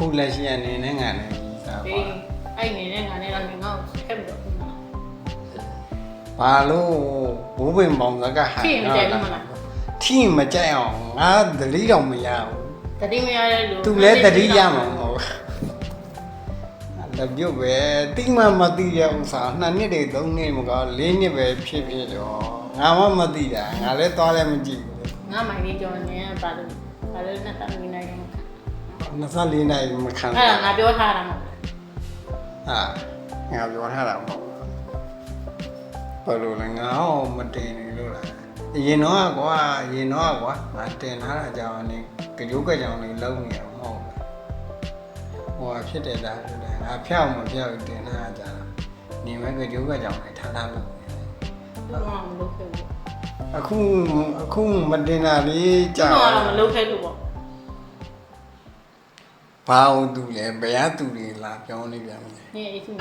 အခုလက်ရှိအနေနဲ့ငါလည်းကြီးစားအေးပါအဲ့နေနဲ့ငါနဲ့တော့ငါ့ကိုခက်ပြီးတော့ဘာလို့ဘိုးပင်ပေါင်စကဟန်ထိရင်မကြိုက်ဘူးမလားထိရင်မကြိုက်အောင်ငါသတိတော့မရဘူးတတိမရတဲ့လူသူလည်းသတိရမှာမဟုတ်ဘူးလက်ပြုတ်ပဲတိမှမသိတဲ့ဥစ္စာနှစ်နှစ်တွေသုံးနှစ်မကောလေးနှစ်ပဲဖြစ်ဖြစ်တော့ငါမှမသိတာငါလည်းသွားလည်းမကြည့်ဘူးငါမိုင်လေးကြော်နေပါလို့ဘာလို့နဲ့တောင်းနေနိုင်တော့ 24နိုင်မခံအဲ့ဒါငါပြောထားတာမဟုတ်ဟာငါပြောထားတာမဟုတ်ဘူးဘယ်လိုလဲငါဟောမတင်နေလို့လားအရင်တော့ကွာအရင်တော့ကွာငါတင်ထားတာကြောင့်နေကြိုးကကြောင်လေးလုံးနေအောင်မဟုတ်ဘူးဟိုဟာဖြစ်တယ်လားလို့လဲငါဖြောက်မဖြောက်တင်ထားတာကြာနေမဲ့ကြိုးကကြောင်လေးထားထားလို့ဘူးတော့မလုပ်ခဲ့ဘူးအခုအခုမတင်တာလေးကျွကြာန်တော်ကတော့မလုပ်ခဲ့လို့ပေါ့ ဘာဟုတ်သူလဲဘယ်ရသူတွေလာပြောနေပြန်ပြီနေအေးသူ